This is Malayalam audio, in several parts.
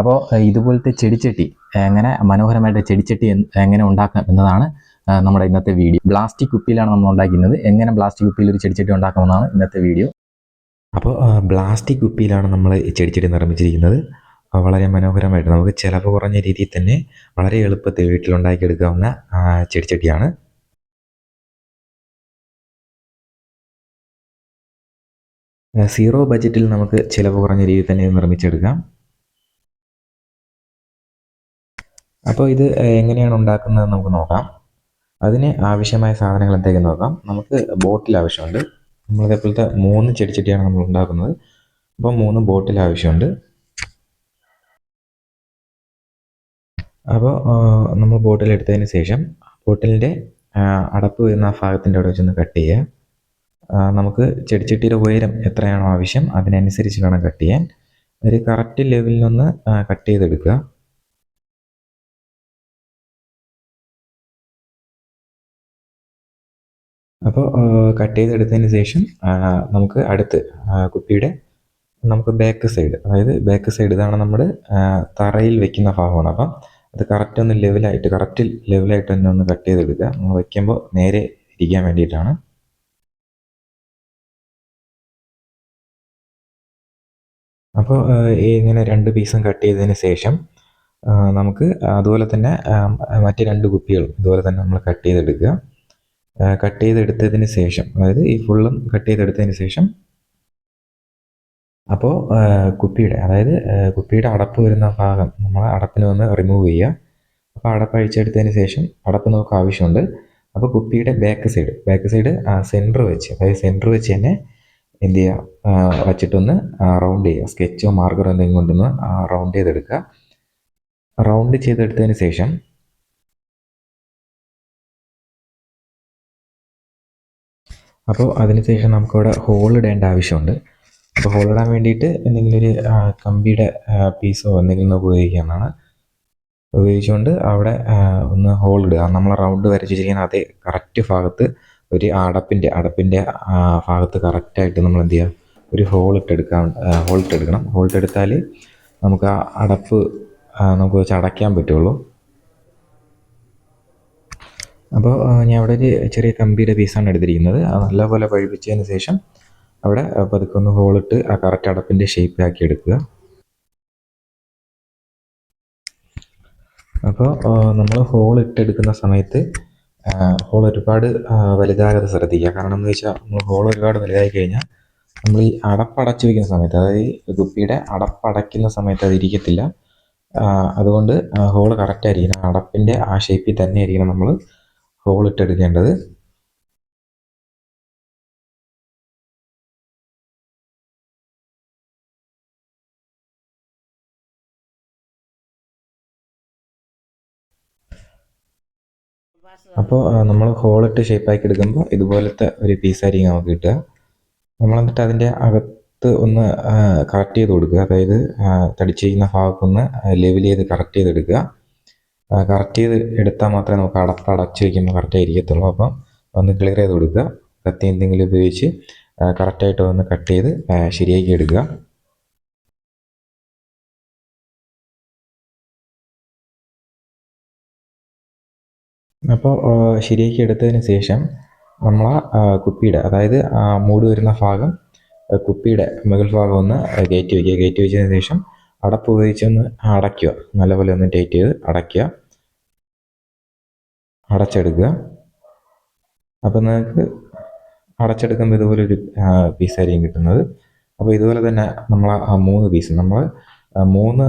അപ്പോൾ ഇതുപോലത്തെ ചെടിച്ചട്ടി എങ്ങനെ മനോഹരമായിട്ട് ചെടിച്ചട്ടി എങ്ങനെ ഉണ്ടാക്കാം എന്നതാണ് നമ്മുടെ ഇന്നത്തെ വീഡിയോ. പ്ലാസ്റ്റിക് കുപ്പിയിലാണ് നമ്മൾ ഉണ്ടാക്കുന്നത് എങ്ങനെ പ്ലാസ്റ്റിക് കുപ്പിയിൽ ഒരു ചെടിച്ചട്ടി ഉണ്ടാക്കാമെന്നാണ് ഇന്നത്തെ വീഡിയോ. അപ്പോൾ പ്ലാസ്റ്റിക് കുപ്പിയിലാണ് നമ്മൾ ചെടിച്ചട്ടി നിർമ്മിച്ചിരിക്കുന്നത്. വളരെ മനോഹരമായിട്ട് നമുക്ക് ചിലവ് കുറഞ്ഞ രീതിയിൽ തന്നെ വളരെ എളുപ്പത്തിൽ വീട്ടിലുണ്ടാക്കിയെടുക്കാവുന്ന ചെടിച്ചട്ടിയാണ്. സീറോ ബജറ്റിൽ നമുക്ക് ചിലവ് കുറഞ്ഞ രീതിയിൽ തന്നെ നിർമ്മിച്ചെടുക്കാം. അപ്പോൾ ഇത് എങ്ങനെയാണ് ഉണ്ടാക്കുന്നത് നമുക്ക് നോക്കാം. അതിന് ആവശ്യമായ സാധനങ്ങൾ എന്തൊക്കെയെന്ന് നോക്കാം. നമുക്ക് ബോട്ടിൽ ആവശ്യമുണ്ട്. നമ്മളിതേപോലത്തെ മൂന്ന് ചെടിച്ചട്ടിയാണ് നമ്മൾ ഉണ്ടാക്കുന്നത്. അപ്പോൾ മൂന്ന് ബോട്ടിൽ ആവശ്യമുണ്ട്. അപ്പോൾ നമ്മൾ ബോട്ടിൽ എടുത്തതിന് ശേഷം ബോട്ടിലിന്റെ അടപ്പ് വരുന്ന ആ ഭാഗത്തിന്റെ അവിടെ വെച്ചൊന്ന് കട്ട് ചെയ്യുക നമുക്ക് ചെടിച്ചട്ടിയുടെ ഉയരം എത്രയാണോ ആവശ്യം അതിനനുസരിച്ച് വേണം കട്ട് ചെയ്യാൻ. ഒരു കറക്റ്റ് ലെവലിൽ നിന്ന് കട്ട് ചെയ്തെടുക്കുക. അപ്പോൾ കട്ട് ചെയ്തെടുത്തതിന് ശേഷം നമുക്ക് അടുത്ത് കുപ്പിയുടെ നമുക്ക് ബാക്ക് സൈഡ് അതായത് ബാക്ക് സൈഡ് ഇതാണ് നമ്മുടെ തറയിൽ വെക്കുന്ന ഭാഗമാണ്. അപ്പം അത് കറക്റ്റ് ഒന്ന് ലെവലായിട്ട് കറക്റ്റ് ലെവലായിട്ട് തന്നെ ഒന്ന് കട്ട് ചെയ്തെടുക്കുക. നമ്മൾ വയ്ക്കുമ്പോൾ നേരെ ഇരിക്കാൻ വേണ്ടിയിട്ടാണ്. അപ്പോൾ ഇങ്ങനെ രണ്ട് പീസും കട്ട് ചെയ്തതിന് ശേഷം നമുക്ക് അതുപോലെ തന്നെ മറ്റ് രണ്ട് കുപ്പികളും ഇതുപോലെ തന്നെ നമ്മൾ കട്ട് ചെയ്തെടുക്കുക. കട്ട് ചെയ്തെടുത്തതിന് ശേഷം അതായത് ഈ ഫുള്ളും കട്ട് ചെയ്തെടുത്തതിന് ശേഷം അപ്പോൾ കുപ്പിയുടെ അതായത് കുപ്പിയുടെ അടപ്പ് വരുന്ന ഭാഗം നമ്മൾ അടപ്പിന് ഒന്ന് റിമൂവ് ചെയ്യുക. അപ്പോൾ അടപ്പ് അഴിച്ചെടുത്തതിന് ശേഷം അടപ്പ് നമുക്ക് ആവശ്യമുണ്ട്. അപ്പോൾ കുപ്പിയുടെ back side back side centre വെച്ച് അതായത് സെന്റർ വെച്ച് തന്നെ എന്ത് ചെയ്യുക? വച്ചിട്ടൊന്ന് റൗണ്ട് ചെയ്യുക. സ്കെച്ചോ മാർക്കറോ എന്തെങ്കിലും കൊണ്ടൊന്ന് റൗണ്ട് ചെയ്തെടുക്കുക. റൗണ്ട് ചെയ്തെടുത്തതിന് ശേഷം അപ്പോൾ അതിനുശേഷം നമുക്കവിടെ ഹോൾ ഇടേണ്ട ആവശ്യമുണ്ട്. അപ്പോൾ ഹോൾ ഇടാൻ വേണ്ടിയിട്ട് എന്തെങ്കിലും ഒരു കമ്പിയുടെ പീസോ എന്തെങ്കിലും ഒന്ന് ഉപയോഗിക്കാവുന്നതാണ് ഉപയോഗിച്ചുകൊണ്ട് അവിടെ ഒന്ന് ഹോൾ ഇടുക. നമ്മൾ റൗണ്ട് വരച്ചിരിക്കുന്ന അതേ കറക്റ്റ് ഭാഗത്ത് ഒരു അടപ്പിന്റെ അടപ്പിന്റെ ഭാഗത്ത് കറക്റ്റായിട്ട് നമ്മൾ എന്ത് ചെയ്യുക ഒരു ഹോൾ ഇട്ടെടുക്കാൻ ഹോൾ ഇട്ടെടുക്കണം ഹോൾ ഇട്ടെടുത്താൽ നമുക്ക് ആ അടപ്പ് നമുക്ക് വെച്ച് അടയ്ക്കാൻ പറ്റുള്ളൂ. അപ്പോൾ ഞാൻ അവിടെ ഒരു ചെറിയ കമ്പിയുടെ പീസാണ് എടുത്തിരിക്കുന്നത്. അത് നല്ലപോലെ പഴിപ്പിച്ചതിന് ശേഷം അവിടെ പതുക്കെ ഒന്ന് ഹോളിട്ട് ആ കറക്റ്റ് അടപ്പിന്റെ ഷേപ്പ് ആക്കി എടുക്കുക. അപ്പോൾ നമ്മൾ ഹോൾ ഇട്ടെടുക്കുന്ന സമയത്ത് ഹോൾ ഒരുപാട് വലുതാകാതെ ശ്രദ്ധിക്കുക. കാരണം എന്ന് വെച്ചാൽ നമ്മൾ ഹോൾ ഒരുപാട് വലുതായി കഴിഞ്ഞാൽ നമ്മൾ ഈ അടപ്പടച്ച് വയ്ക്കുന്ന സമയത്ത് അതായത് കുപ്പിയുടെ അടപ്പടയ്ക്കുന്ന സമയത്ത് അത് ഇരിക്കത്തില്ല. അതുകൊണ്ട് ഹോൾ കറക്റ്റായിരിക്കണം. അടപ്പിന്റെ ആ ഷേപ്പിൽ തന്നെ ആയിരിക്കണം നമ്മൾ ഹോൾ ഇട്ടെടുക്കേണ്ടത് അപ്പോൾ നമ്മൾ ഹോളിട്ട് ഷേപ്പാക്കി എടുക്കുമ്പോൾ ഇതുപോലത്തെ ഒരു പീസായിരിക്കും നമുക്ക് കിട്ടുക. നമ്മൾ എന്നിട്ട് അതിന്റെ അകത്ത് ഒന്ന് കറക്റ്റ് ചെയ്ത് കൊടുക്കുക. അതായത് തടിച്ചിരിക്കുന്ന ഭാഗത്തൊന്ന് ലെവൽ ചെയ്ത് കറക്റ്റ് ചെയ്തെടുക്കുക. കറക്റ്റ് ചെയ്ത് എടുത്താൽ മാത്രമേ നമുക്ക് അടപ്പ് അടച്ചു വയ്ക്കുമ്പോൾ കറക്റ്റ് ആയിരിക്കത്തുള്ളൂ അപ്പം ഒന്ന് ക്ലിയർ ചെയ്ത് കൊടുക്കുക. കത്തി എന്തെങ്കിലും ഉപയോഗിച്ച് കറക്റ്റായിട്ട് ഒന്ന് കട്ട് ചെയ്ത് ശരിയാക്കി എടുക്കുക. അപ്പോൾ ശരിയാക്കി എടുത്തതിന് ശേഷം നമ്മൾ ആ കുപ്പിയുടെ അതായത് ആ മൂട് വരുന്ന ഭാഗം കുപ്പിയുടെ മുകൾ ഭാഗം ഒന്ന് കയറ്റി വയ്ക്കുക. കയറ്റി വെച്ചതിന് ശേഷം അടപ്പ് ഉപയോഗിച്ചൊന്ന് അടയ്ക്കുക. നല്ലപോലെ ഒന്ന് ടൈറ്റ് ചെയ്ത് അടയ്ക്കുക. അടച്ചെടുക്കുക. അപ്പം നിങ്ങൾക്ക് അടച്ചെടുക്കുമ്പോൾ ഇതുപോലെ ഒരു പീസായിരിക്കും കിട്ടുന്നത്. അപ്പോൾ ഇതുപോലെ തന്നെ നമ്മൾ ആ മൂന്ന് പീസ് നമ്മൾ മൂന്ന്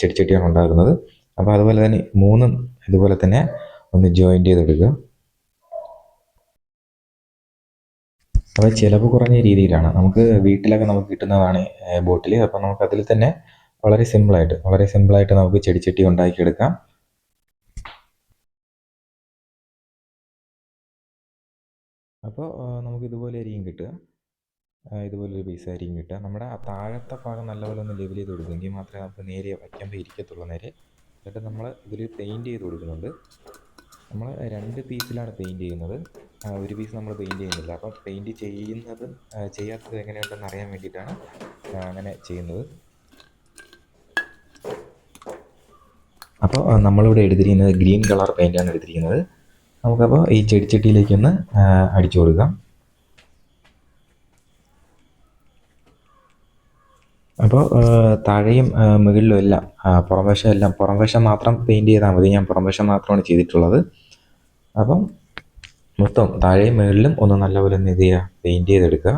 ചെടിച്ചട്ടിയാണ് ഉണ്ടാക്കുന്നത് അപ്പോൾ അതുപോലെ തന്നെ മൂന്നും ഇതുപോലെ തന്നെ ഒന്ന് ജോയിന്റ് ചെയ്തെടുക്കുക. അപ്പോൾ ചിലവ് കുറഞ്ഞ രീതിയിലാണ്. നമുക്ക് വീട്ടിലൊക്കെ നമുക്ക് കിട്ടുന്നതാണ് ബോട്ടിൽ അപ്പോൾ നമുക്ക് അതിൽ തന്നെ വളരെ സിമ്പിളായിട്ട് വളരെ സിമ്പിളായിട്ട് നമുക്ക് ചെടിച്ചട്ടി ഉണ്ടാക്കിയെടുക്കാം. അപ്പോൾ നമുക്ക് ഇതുപോലെ അരിയും കിട്ടുക. ഇതുപോലൊരു പീസ് ആയിരിക്കും കിട്ടുക. നമ്മുടെ ആ താഴത്തെ ഭാഗം നല്ലപോലെ ഒന്ന് ലെവൽ ചെയ്ത് കൊടുക്കുമെങ്കിൽ മാത്രമേ നമുക്ക് നേരെ വയ്ക്കുമ്പോൾ ഇരിക്കത്തുള്ളൂ നേരെ. എന്നിട്ട് നമ്മൾ ഇതിൽ പെയിന്റ് ചെയ്ത് കൊടുക്കുന്നുണ്ട്. നമ്മൾ രണ്ട് പീസിലാണ് പെയിന്റ് ചെയ്യുന്നത്. ഒരു പീസ് നമ്മൾ പെയിന്റ് ചെയ്യുന്നില്ല. അപ്പം പെയിന്റ് ചെയ്യുന്നത് ചെയ്യാത്തത് എങ്ങനെയുണ്ടെന്ന് അറിയാൻ വേണ്ടിയിട്ടാണ് അങ്ങനെ ചെയ്യുന്നത്. അപ്പോൾ നമ്മളിവിടെ എടുത്തിരിക്കുന്നത് ഗ്രീൻ കളർ പെയിന്റാണ് എടുത്തിരിക്കുന്നത്. നമുക്കപ്പോൾ ഈ ചെടിച്ചട്ടിയിലേക്കൊന്ന് അടിച്ചു കൊടുക്കാം. അപ്പോൾ താഴെയും മുകളിലും എല്ലാം പുറംവശം എല്ലാം പുറംവശം മാത്രം പെയിന്റ് ചെയ്താൽ മതി. ഞാൻ പുറംവശം മാത്രമാണ് ചെയ്തിട്ടുള്ളത്. അപ്പം മൊത്തം താഴെയും മുകളിലും ഒന്ന് നല്ലപോലെ ഒന്ന് ഇത് ചെയ്യുക പെയിന്റ് ചെയ്തെടുക്കുക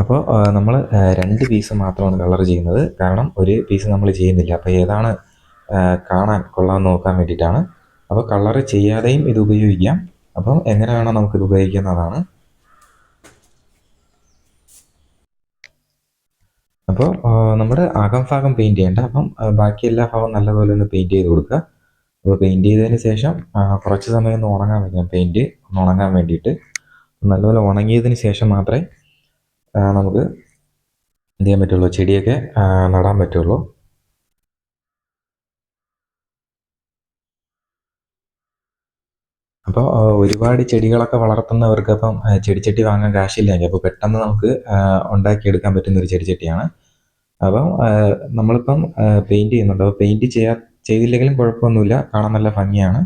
അപ്പോൾ നമ്മൾ രണ്ട് പീസ് മാത്രമാണ് കളർ ചെയ്യുന്നത്. കാരണം ഒരു പീസ് നമ്മൾ ചെയ്യുന്നില്ല. അപ്പോൾ ഏതാണ് കാണാൻ കൊള്ളാൻ നോക്കാൻ വേണ്ടിയിട്ടാണ്. അപ്പോൾ കളർ ചെയ്യാതെയും ഇത് ഉപയോഗിക്കാം. അപ്പം എങ്ങനെ വേണം നമുക്കിത് ഉപയോഗിക്കുന്നതാണ്. അപ്പോൾ നമ്മുടെ അകം ഭാഗം പെയിന്റ് ചെയ്യേണ്ട. അപ്പം ബാക്കി എല്ലാ ഭാഗവും നല്ലപോലെ ഒന്ന് പെയിന്റ് ചെയ്ത് കൊടുക്കുക. അപ്പോൾ പെയിന്റ് ചെയ്തതിന് ശേഷം കുറച്ച് സമയം ഒന്ന് ഉണങ്ങാൻ വയ്ക്കാം പെയിന്റ് ഒന്ന് ഉണങ്ങാൻ വേണ്ടിയിട്ട് നല്ലപോലെ ഉണങ്ങിയതിന് ശേഷം മാത്രമേ നമുക്ക് എന്ത് ചെയ്യാൻ പറ്റുള്ളൂ? ചെടിയൊക്കെ നടാൻ പറ്റുള്ളൂ. അപ്പോൾ ഒരുപാട് ചെടികളൊക്കെ വളർത്തുന്നവർക്ക് അപ്പം ചെടിച്ചട്ടി വാങ്ങാൻ കാശില്ലെങ്കിൽ അപ്പോൾ പെട്ടെന്ന് നമുക്ക് ഉണ്ടാക്കിയെടുക്കാൻ പറ്റുന്ന ഒരു ചെടിച്ചട്ടിയാണ്. അപ്പം നമ്മളിപ്പം പെയിന്റ് ചെയ്യുന്നുണ്ട്. അപ്പോൾ പെയിന്റ് ചെയ്യാ ചെയ്തില്ലെങ്കിലും കുഴപ്പമൊന്നുമില്ല. കാണാൻ നല്ല ഭംഗിയാണ്.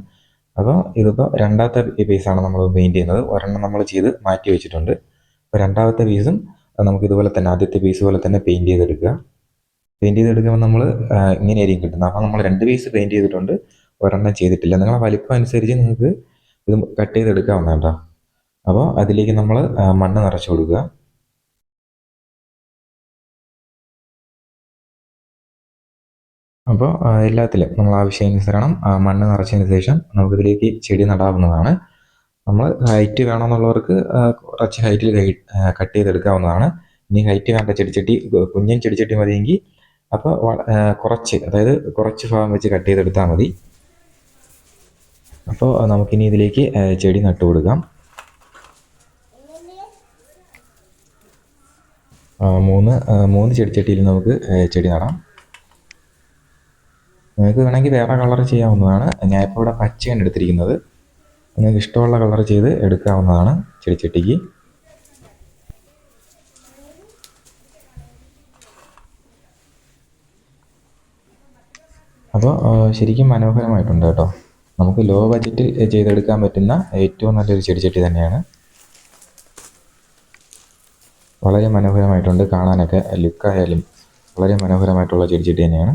അപ്പോൾ ഇതിപ്പോൾ രണ്ടാമത്തെ പീസാണ് നമ്മൾ പെയിന്റ് ചെയ്യുന്നത്. ഒരെണ്ണം നമ്മൾ ചെയ്ത് മാറ്റി വെച്ചിട്ടുണ്ട്. അപ്പോൾ രണ്ടാമത്തെ പീസും നമുക്ക് ഇതുപോലെ തന്നെ ആദ്യത്തെ പീസ് പോലെ തന്നെ പെയിന്റ് ചെയ്തെടുക്കുക. പെയിന്റ് ചെയ്തെടുക്കുമ്പോൾ നമ്മൾ ഇങ്ങനെയായിരിക്കും കിട്ടുന്നത്. അപ്പോൾ നമ്മൾ രണ്ട് പീസ് പെയിന്റ് ചെയ്തിട്ടുണ്ട്. ഒരെണ്ണം ചെയ്തിട്ടില്ല. നിങ്ങളെ വലിപ്പം അനുസരിച്ച് നിങ്ങൾക്ക് ഇത് കട്ട് ചെയ്തെടുക്കാവുന്ന കേട്ടോ അപ്പോൾ അതിലേക്ക് നമ്മൾ മണ്ണ് നിറച്ച് കൊടുക്കുക. അപ്പോൾ എല്ലാത്തിലും നമ്മൾ ആവശ്യാനുസരണം മണ്ണ് നിറച്ചതിന് ശേഷം നമുക്കിതിലേക്ക് ചെടി നടാവുന്നതാണ്. നമ്മൾ ഹൈറ്റ് വേണമെന്നുള്ളവർക്ക് കുറച്ച് ഹൈറ്റിൽ കട്ട് ചെയ്തെടുക്കാവുന്നതാണ്. ഇനി ഹൈറ്റ് വേണ്ട ചെടിച്ചട്ടി കുഞ്ഞൻ ചെടിച്ചട്ടി മതിയെങ്കിൽ അപ്പോൾ കുറച്ച് അതായത് കുറച്ച് ഭാഗം വെച്ച് കട്ട് ചെയ്തെടുത്താൽ മതി. അപ്പോൾ നമുക്കിനി ഇതിലേക്ക് ചെടി നട്ടു കൊടുക്കാം. മൂന്ന് മൂന്ന് ചെടിച്ചട്ടിയിൽ നമുക്ക് ചെടി നടാം. നിങ്ങൾക്ക് വേണമെങ്കിൽ വേറെ കളർ ചെയ്യാവുന്നതാണ്. ഞാൻ ഇപ്പോൾ ഇവിടെ പച്ചയാണ് എടുത്തിരിക്കുന്നത്. നിങ്ങൾക്ക് ഇഷ്ടമുള്ള കളർ ചെയ്ത് എടുക്കാവുന്നതാണ് ചെടിച്ചട്ടിക്ക്. അപ്പോൾ ശരിക്കും മനോഹരമായിട്ടുണ്ട് കേട്ടോ. നമുക്ക് ലോ ബഡ്ജറ്റിൽ ചെയ്തെടുക്കാൻ പറ്റുന്ന ഏറ്റവും നല്ലൊരു ചെടിച്ചട്ടി തന്നെയാണ്. വളരെ മനോഹരമായിട്ടുണ്ട് കാണാനൊക്കെ. ലുക്കായാലും വളരെ മനോഹരമായിട്ടുള്ള ചെടിച്ചട്ടി തന്നെയാണ്.